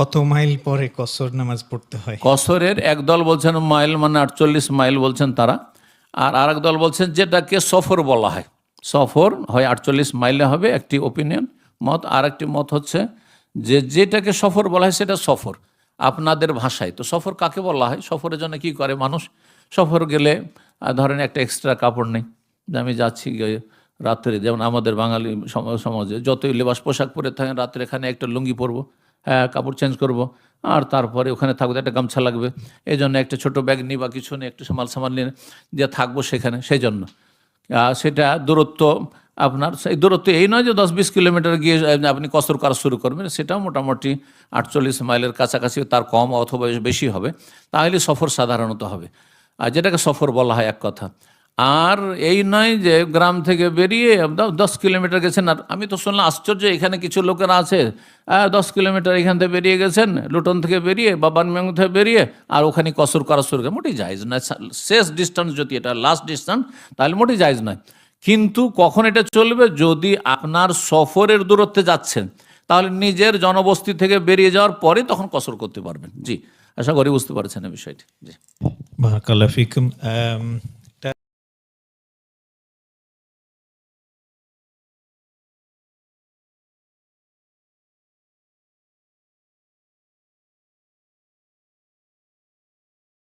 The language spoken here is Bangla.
কত মাইল পরে কসর নামাজ পড়তে হয়? কসরের এক দল বলছেন মাইল মানে আটচল্লিশ মাইল বলছেন তারা, আর আরেক দল বলছেন যেটাকে সফর বলা হয়। সফর হয় আটচল্লিশ মাইলে হবে একটি ওপিনিয়ন মত, আর একটি মত হচ্ছে যে যেটাকে সফর বলা হয় সেটা সফর, আপনাদের ভাষায়। তো সফর কাকে বলা হয়? সফরের জন্য কি করে মানুষ? সফর গেলে ধরেন একটা এক্সট্রা কাপড় নেই আমি যাচ্ছি রাত্রে, যেমন আমাদের বাঙালি সম- সমাজে, যতই লেবাস পোশাক পরে থাকেন, রাত্রে এখানে একটা লুঙ্গি পরবো কাপড় চেঞ্জ করব। আর তারপরে ওখানে থাকব, একটা গামছা লাগবে। এই জন্য একটা ছোট ব্যাগ নিই বা কিছু নিয়ে একটু সামাল সামাল নিয়ে দিয়ে থাকব সেখানে সেই জন্য সেটা দূরত্ব আপনার, সেই দূরত্ব এই নয় যে দশ বিশ কিলোমিটার গিয়ে আপনি কসর করা শুরু করবেন, সেটাও মোটামুটি আটচল্লিশ মাইলের কাছাকাছি তার কম অথবা বেশি হবে। তাহলে সফর সাধারণত হবে। আর যেটাকে সফর বলা হয় এক কথা। আর এই নয় যে গ্রাম থেকে বেরিয়ে দশ কিলোমিটার গেছেন আর আমি তো শুনলাম আশ্চর্য, এখানে কিছু লোকেরা আছে। দশ কিলোমিটার এখান থেকে বেরিয়ে গেছেন, লুটন থেকে বেরিয়ে বা বানমেং থেকে বেরিয়ে, আর ওখানে কসর করা শুরু করে মোটেই জায়জ নয়। শেষ ডিস্টেন্স যদি এটা লাস্ট ডিস্টেন্স তাহলে মোটেই জায়জ নয়। কিন্তু কখন এটা চলবে? যদি আপনার সফরের দূরত্বে যাচ্ছেন, তাহলে নিজের জনবস্তি থেকে বেরিয়ে যাওয়ার পরে তখন কসর করতে পারবেন। জি, আশা করি বুঝতে পারছেন এই বিষয়টি। জি। বারাকাল্লাহ ফিকুম।